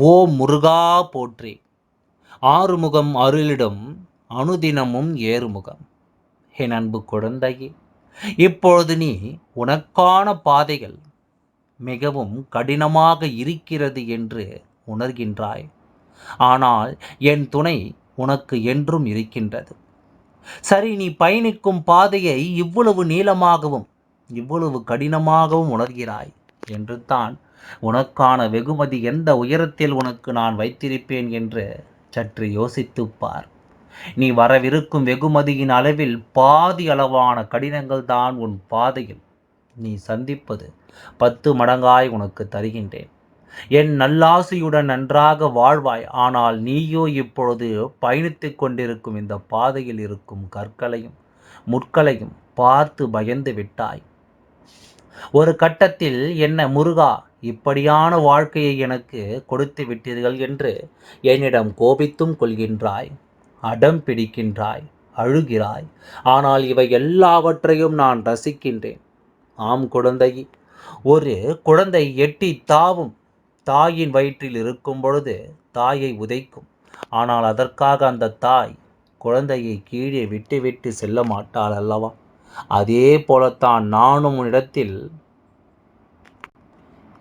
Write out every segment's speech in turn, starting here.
ஓ முருகா போற்றி. ஆறுமுகம் அருளிடும் அனுதினமும் ஏறுமுகம். என் அன்பு குழந்தையே இப்பொழுது நீ உனக்கான பாதைகள் மிகவும் கடினமாக இருக்கிறது என்று உணர்கின்றாய். ஆனால் என் துணை உனக்கு என்றும் இருக்கின்றது. சரி நீ பயணிக்கும் பாதையை இவ்வளவு நீளமாகவும் இவ்வளவு கடினமாகவும் உணர்கிறாய் என்று தான் உனக்கான வெகுமதி எந்த உயரத்தில் உனக்கு நான் வைத்திருப்பேன் என்று சற்று யோசித்துப்பார். நீ வரவிருக்கும் வெகுமதியின் அளவில் பாதி அளவான கடினங்கள் தான் உன் பாதையில். நீ சந்திப்பது பத்து மடங்காய் உனக்கு தருகின்றேன். என் நல்லாசையுடன் நன்றாக வாழ்வாய். ஆனால் நீயோ இப்பொழுது பயணித்துக் கொண்டிருக்கும் இந்த பாதையில் இருக்கும் கற்களையும் முட்களையும் பார்த்து பயந்து விட்டாய். ஒரு கட்டத்தில் என்ன முருகா இப்படியான வாழ்க்கையை எனக்கு கொடுத்து விட்டீர்கள் என்று என்னிடம் கோபித்தும் கொள்கின்றாய் அடம் பிடிக்கின்றாய் அழுகிறாய். ஆனால் இவை எல்லாவற்றையும் நான் ரசிக்கின்றேன். ஆம் குழந்தை ஒரு குழந்தை எட்டி தாவும் தாயின் வயிற்றில் இருக்கும் பொழுது தாயை உதைக்கும். ஆனால் அதற்காக அந்த தாய் குழந்தையை கீழே விட்டு விட்டு செல்ல மாட்டாள் அல்லவா? அதே போலத்தான் நானும் உன்னிடத்தில்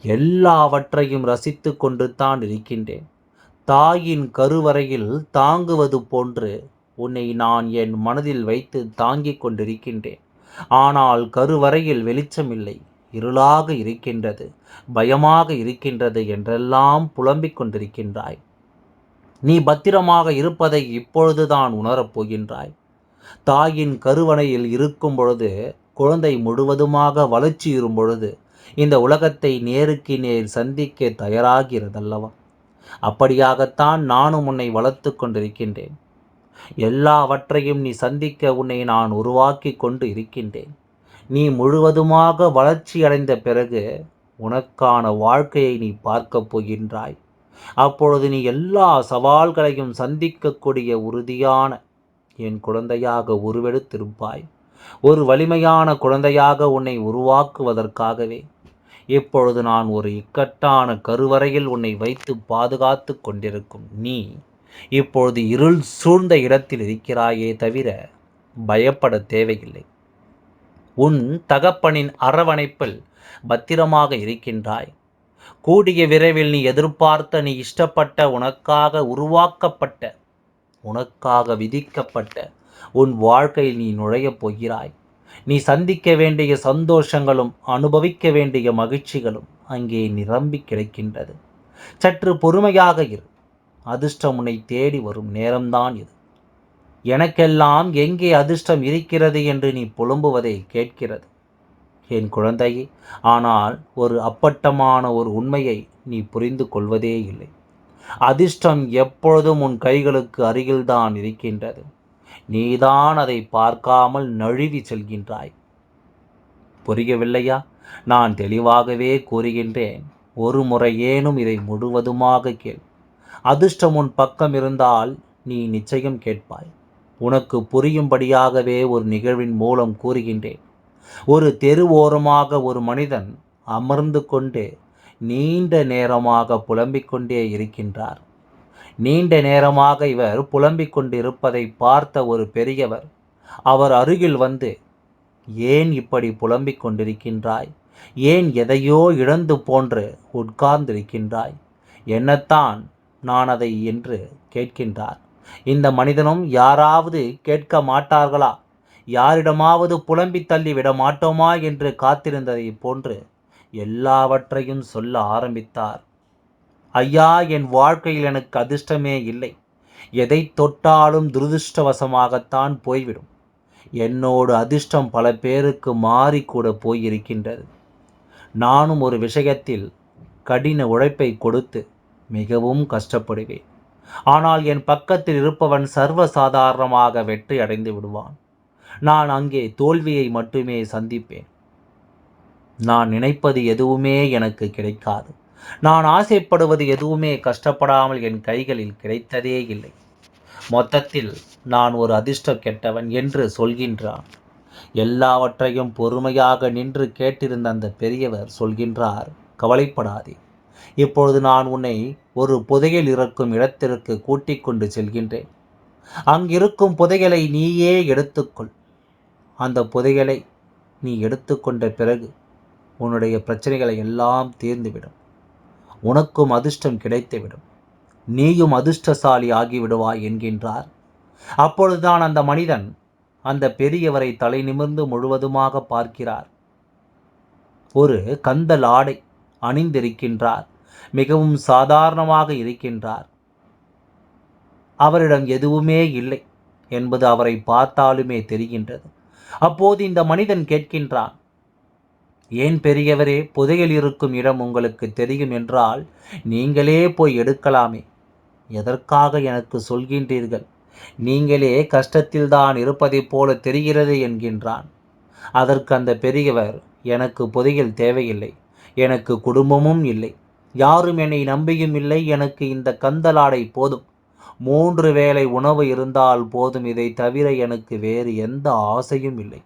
எல்லாவற்றையும் ரசித்து கொண்டு தான் இருக்கின்றேன். தாயின் கருவறையில் தாங்குவது போன்று உன்னை நான் என் மனதில் வைத்து தாங்கிக் கொண்டிருக்கின்றேன். ஆனால் கருவறையில் வெளிச்சமில்லை இருளாக இருக்கின்றது பயமாக இருக்கின்றது என்றெல்லாம் புலம்பிக் கொண்டிருக்கின்றாய். நீ பத்திரமாக இருப்பதை இப்பொழுதுதான் உணரப் போகின்றாய். தாயின் கருவணையில் இருக்கும் பொழுது குழந்தை முழுவதுமாக வளர்ச்சியுறும் பொழுது இந்த உலகத்தை நேருக்கு நேர் சந்திக்க தயாராகிறதல்லவா? அப்படியாகத்தான் நானும் உன்னை வளர்த்து கொண்டிருக்கின்றேன். எல்லாவற்றையும் நீ சந்திக்க உன்னை நான் உருவாக்கி கொண்டு இருக்கின்றேன். நீ முழுவதுமாக வளர்ச்சி அடைந்த பிறகு உனக்கான வாழ்க்கையை நீ பார்க்கப் போகின்றாய். அப்பொழுது நீ எல்லா சவால்களையும் சந்திக்கக்கூடிய உறுதியான என் குழந்தையாக உருவெடுத்திருப்பாய். ஒரு வலிமையான குழந்தையாக உன்னை உருவாக்குவதற்காகவே இப்பொழுது நான் ஒரு இக்கட்டான கருவறையில் உன்னை வைத்து பாதுகாத்து கொண்டிருக்கும் நீ இப்பொழுது இருள் சூழ்ந்த இடத்தில் இருக்கிறாயே தவிர பயப்பட தேவையில்லை. உன் தகப்பனின் அரவணைப்பில் பத்திரமாக இருக்கின்றாய். கூடிய விரைவில் நீ எதிர்பார்த்த நீ இஷ்டப்பட்ட உனக்காக உருவாக்கப்பட்ட உனக்காக விதிக்கப்பட்ட உன் வாழ்க்கையில் நீ நுழையப் போகிறாய். நீ சந்திக்க வேண்டிய சந்தோஷங்களும் அனுபவிக்க வேண்டிய மகிழ்ச்சிகளும் அங்கே நிரம்பி கிடைக்கின்றது. சற்று பொறுமையாக இரு. அதிர்ஷ்டம் உன்னை தேடி வரும் நேரம்தான் இது. எனக்கெல்லாம் எங்கே அதிர்ஷ்டம் இருக்கிறது என்று நீ புலம்புவதை கேட்கிறது. என் குழந்தையே ஆனால் ஒரு அப்பட்டமான ஒரு உண்மையை நீ புரிந்து கொள்வதே இல்லை. அதிர்ஷ்டம் எப்பொழுதும் உன் கைகளுக்கு அருகில்தான் இருக்கின்றது. நீதான் அதை பார்க்காமல் நழுவி செல்கின்றாய். புரியவில்லையா? நான் தெளிவாகவே கூறுகின்றேன். ஒரு முறையேனும் இதை முழுவதுமாக கேள். அதிர்ஷ்டம் உன் பக்கம் இருந்தால் நீ நிச்சயம் கேட்பாய். உனக்கு புரியும்படியாகவே ஒரு நிகழ்வின் மூலம் கூறுகின்றேன். ஒரு தெரு ஓரமாக ஒரு மனிதன் அமர்ந்து கொண்டு நீண்ட நேரமாக புலம்பிக் கொண்டே இருக்கின்றார். நீண்ட நேரமாக இவர் புலம்பிக் கொண்டிருப்பதை பார்த்த ஒரு பெரியவர் அவர் அருகில் வந்து ஏன் இப்படி புலம்பிக் கொண்டிருக்கின்றாய்? ஏன் எதையோ இழந்து போன்று உட்கார்ந்திருக்கின்றாய்? என்னத்தான் நான் அதை என்று கேட்கின்றார். இந்த மனிதனும் யாராவது கேட்க மாட்டார்களா? யாரிடமாவது புலம்பி தள்ளி விட மாட்டோமா? என்று காத்திருந்ததை போன்று எல்லாவற்றையும் சொல்ல ஆரம்பித்தார். ஐயா என் வாழ்க்கையில் எனக்கு அதிர்ஷ்டமே இல்லை. எதை தொட்டாலும் துரதிருஷ்டவசமாகத்தான் போய்விடும். என்னோடு அதிர்ஷ்டம் பல பேருக்கு மாறிக்கூட போயிருக்கின்றது. நானும் ஒரு விஷயத்தில் கடின உழைப்பை கொடுத்து மிகவும் கஷ்டப்படுவேன். ஆனால் என் பக்கத்தில் இருப்பவன் சர்வசாதாரணமாக வெற்றி அடைந்து விடுவான். நான் அங்கே தோல்வியை மட்டுமே சந்திப்பேன். நான் நினைப்பது எதுவுமே எனக்கு கிடைக்காது. நான் ஆசைப்படுவது எதுவுமே கஷ்டப்படாமல் என் கைகளில் கிடைத்ததே இல்லை. மொத்தத்தில் நான் ஒரு அதிர்ஷ்டம் கெட்டவன் என்று சொல்கின்றான். எல்லாவற்றையும் பொறுமையாக நின்று கேட்டிருந்த அந்த பெரியவர் சொல்கின்றார் கவலைப்படாதே. இப்பொழுது நான் உன்னை ஒரு புதையல் இருக்கும் இடத்திற்கு கூட்டிக் கொண்டு செல்கின்றேன். அங்கிருக்கும் புதையலை நீயே எடுத்துக்கொள். அந்த புதையலை நீ எடுத்துக்கொண்ட பிறகு உன்னுடைய பிரச்சனைகளை எல்லாம் தீர்ந்துவிடும். உனக்கும் அதிர்ஷ்டம் கிடைத்துவிடும். நீயும் அதிர்ஷ்டசாலி ஆகிவிடுவாய் என்கின்றார். அப்பொழுதுதான் அந்த மனிதன் அந்த பெரியவரை தலை நிமிர்ந்து முழுவதுமாக பார்க்கிறார். ஒரு கந்தல் ஆடை அணிந்திருக்கின்றார். மிகவும் சாதாரணமாக இருக்கின்றார். அவரிடம் எதுவுமே இல்லை என்பது அவரை பார்த்தாலுமே தெரிகின்றது. அப்போது இந்த மனிதன் கேட்கின்றான் ஏன் பெரியவரே புதையல் இருக்கும் இடம் உங்களுக்கு தெரியும் என்றால் நீங்களே போய் எடுக்கலாமே. எதற்காக எனக்கு சொல்கின்றீர்கள்? நீங்களே கஷ்டத்தில்தான் இருப்பதைப் போல தெரிகிறது என்கின்றான். அதற்கு அந்த பெரியவர் எனக்கு புதையல் தேவையில்லை. எனக்கு குடும்பமும் இல்லை. யாரும் என்னை நம்பியும் இல்லை. எனக்கு இந்த கந்தலாடை போதும். மூன்று வேளை உணவு இருந்தால் போதும். இதை தவிர எனக்கு வேறு எந்த ஆசையும் இல்லை.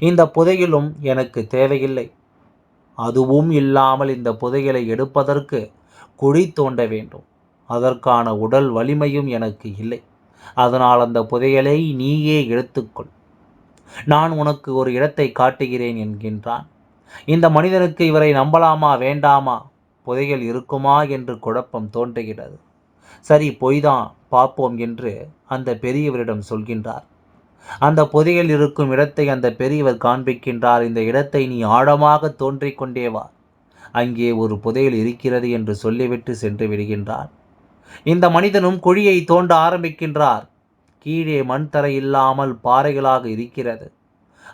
இந்த புதையலும் எனக்கு தேவையில்லை. அதுவும் இல்லாமல் இந்த புதையலை எடுப்பதற்கு குழி தோண்ட வேண்டும். அதற்கான உடல் வலிமையும் எனக்கு இல்லை. அதனால் அந்த புதையலை நீயே எடுத்துக்கொள். நான் உனக்கு ஒரு இடத்தை காட்டுகிறேன் என்கின்றான். இந்த மனிதனுக்கு இவரை நம்பலாமா வேண்டாமா? புதையல் இருக்குமா என்று குழப்பம் தோன்றுகிறது. சரி பொய்தான் பார்ப்போம் என்று அந்த பெரியவரிடம் சொல்கின்றார். அந்த பொதிகள் இருக்கும் இடத்தை அந்த பெரியவர் காண்பிக்கின்றார். இந்த இடத்தை நீ ஆழமாக தோன்றிக் கொண்டே வா. அங்கே ஒரு புதையல் இருக்கிறது என்று சொல்லிவிட்டு சென்று விடுகின்றார். இந்த மனிதனும் குழியை தோண்ட ஆரம்பிக்கின்றார். கீழே மண் தரை இல்லாமல் பாறைகளாக இருக்கிறது.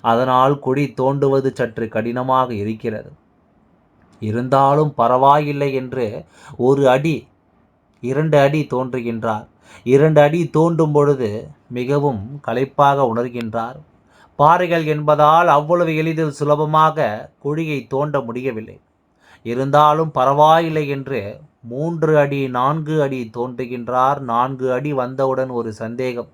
அதனால் குழி தோண்டுவது சற்று கடினமாக இருக்கிறது. இருந்தாலும் பரவாயில்லை என்று ஒரு அடி இரண்டு அடி தோன்றுகின்றார். இரண்டு அடி தோண்டும் பொழுது மிகவும் களைப்பாக உணர்கின்றார். பாறைகள் என்பதால் அவ்வளவு எளிதில் சுலபமாக குழியை தோண்ட முடியவில்லை. இருந்தாலும் பரவாயில்லை என்று மூன்று அடி நான்கு அடி தோன்றுகின்றார். நான்கு அடி வந்தவுடன் ஒரு சந்தேகம்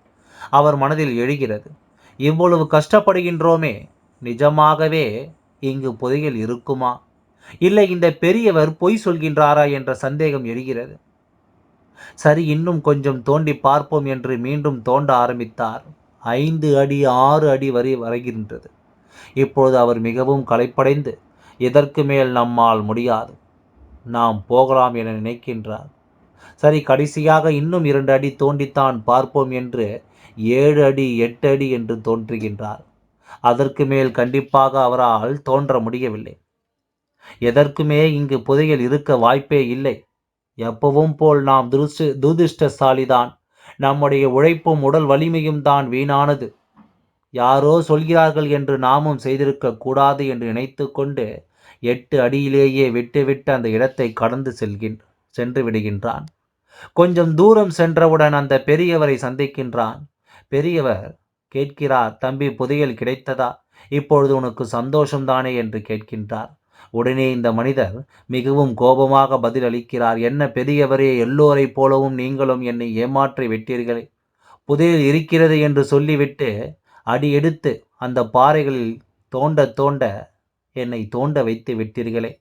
அவர் மனதில் எழுகிறது. இவ்வளவு கஷ்டப்படுகின்றோமே நிஜமாகவே இங்கு புதையல் இருக்குமா? இல்லை இந்த பெரியவர் பொய் சொல்கின்றாரா என்ற சந்தேகம் எழுகிறது. சரி இன்னும் கொஞ்சம் தோண்டி பார்ப்போம் என்று மீண்டும் தோண்ட ஆரம்பித்தார். ஐந்து அடி ஆறு அடி வரை வரைகின்றது. இப்பொழுது அவர் மிகவும் களைப்படைந்து இதற்கு மேல் நம்மால் முடியாது? நாம் போகலாம் என நினைக்கின்றார். சரி கடைசியாக இன்னும் இரண்டு அடி தோண்டித்தான் பார்ப்போம் என்று ஏழு அடி எட்டு அடி என்று தோன்றுகின்றார். அதற்கு மேல் கண்டிப்பாக அவரால் தோன்ற முடியவில்லை. எதற்குமே இங்கு புதையல் இருக்க வாய்ப்பே இல்லை. எப்பவும் போல் நாம் துருஷ்ட துதிஷ்டசாலிதான் நம்முடைய உழைப்பும் உடல் வலிமையும் தான் வீணானது. யாரோ சொல்கிறார்கள் என்று நாமும் செய்திருக்க கூடாது என்று நினைத்து கொண்டு எட்டு அடியிலேயே விட்டுவிட்டு அந்த இடத்தை கடந்து செல்கின் சென்று விடுகின்றான். கொஞ்சம் தூரம் சென்றவுடன் அந்த பெரியவரை சந்திக்கின்றான். பெரியவர் கேட்கிறார் தம்பி புதையல் கிடைத்ததா? இப்பொழுது உனக்கு சந்தோஷம்தானே? என்று கேட்கின்றார். உடனே இந்த மனிதர் மிகவும் கோபமாக பதிலளிக்கிறார் என்ன பெரியவரே எல்லோரைப் போலவும் நீங்களும் என்னை ஏமாற்றி விட்டீர்களே. புதையல் இருக்கிறது என்று சொல்லிவிட்டு அடி எடுத்து அந்த பாறைகளில் தோண்ட தோண்ட என்னை தோண்ட வைத்து விட்டீர்களே.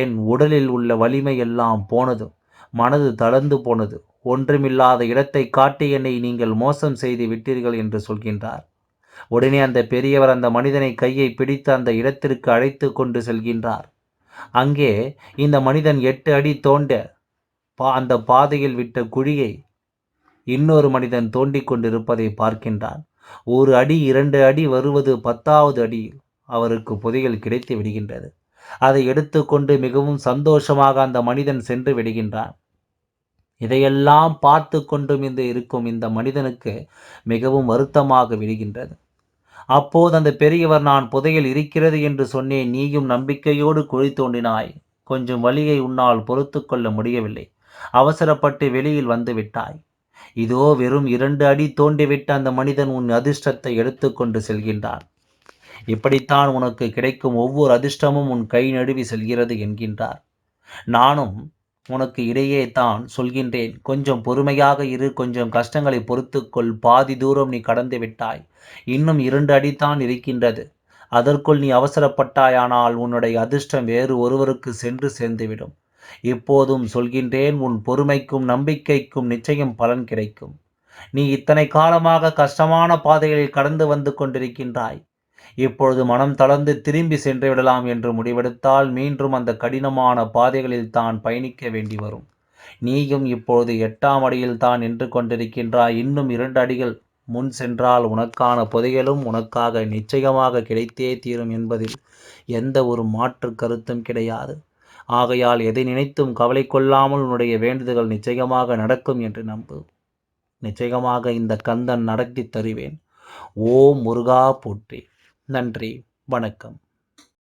என் உடலில் உள்ள வலிமை எல்லாம் போனது மனது தளர்ந்து போனது. ஒன்றுமில்லாத இடத்தை காட்டி என்னை நீங்கள் மோசம் செய்து விட்டீர்கள் என்று சொல்கின்றார். உடனே அந்த பெரியவர் அந்த மனிதனை கையை பிடித்து அந்த இடத்திற்கு அழைத்து கொண்டு செல்கின்றார். அங்கே இந்த மனிதன் எட்டு அடி தோண்ட பா அந்த பாதையில் விட்ட குழியை இன்னொரு மனிதன் தோண்டிக் கொண்டிருப்பதை பார்க்கின்றான். ஒரு அடி இரண்டு அடி வருவது பத்தாவது அடி அவருக்கு புதையல் கிடைத்து விடுகின்றது. அதை எடுத்துக்கொண்டு மிகவும் சந்தோஷமாக அந்த மனிதன் சென்று விடுகின்றான். இதையெல்லாம் பார்த்து கொண்டும் இந்த இருக்கும் இந்த மனிதனுக்கு மிகவும் வருத்தமாக விடுகின்றது. அப்போது அந்த பெரியவர் நான் புதையல் இருக்கிறது என்று சொன்னேன். நீயும் நம்பிக்கையோடு குழி தோண்டினாய். கொஞ்சம் வழியை உன்னால் பொறுத்து கொள்ள முடியவில்லை. அவசரப்பட்டு வெளியில் வந்து விட்டாய். இதோ வெறும் இரண்டு அடி தோண்டிவிட்ட அந்த மனிதன் உன் அதிர்ஷ்டத்தை எடுத்துக்கொண்டு செல்கின்றான் இப்படித்தான் உனக்கு கிடைக்கும் ஒவ்வொரு அதிர்ஷ்டமும் உன் கை நடுவி செல்கிறது என்கின்றார். நானும் உனக்கு இடையே தான் சொல்கின்றேன். கொஞ்சம் பொறுமையாக இரு கொஞ்சம் கஷ்டங்களை பொறுத்துக்கொள். பாதி தூரம் நீ கடந்து விட்டாய். இன்னும் இரண்டு அடித்தான் இருக்கின்றது. அதற்குள் நீ அவசரப்பட்டாயானால் உன்னுடைய அதிர்ஷ்டம் வேறு ஒருவருக்கு சென்று சேர்ந்துவிடும். இப்போதும் சொல்கின்றேன் உன் பொறுமைக்கும் நம்பிக்கைக்கும் நிச்சயம் பலன் கிடைக்கும். நீ இத்தனை காலமாக கஷ்டமான பாதைகளில் கடந்து வந்து கொண்டிருக்கின்றாய். இப்பொழுது மனம் தளர்ந்து திரும்பி சென்று விடலாம் என்று முடிவெடுத்தால் மீண்டும் அந்த கடினமான பாதைகளில் தான் பயணிக்க வேண்டி வரும். நீயும் இப்பொழுது எட்டாம் அடியில் தான் நின்று கொண்டிருக்கின்றாய். இன்னும் இரண்டு அடிகள் முன் சென்றால் உனக்கான புதையலும் உனக்காக நிச்சயமாக கிடைத்தே தீரும் என்பதில் எந்த ஒரு மாற்று கருத்தும் கிடையாது. ஆகையால் எதை நினைத்தும் கவலை கொள்ளாமல் உன்னுடைய வேண்டுதல்கள் நிச்சயமாக நடக்கும் என்று நம்பு. நிச்சயமாக இந்த கந்தன் நடத்தி தருவேன். ஓ முருகா போற்றி. நன்றி வணக்கம்.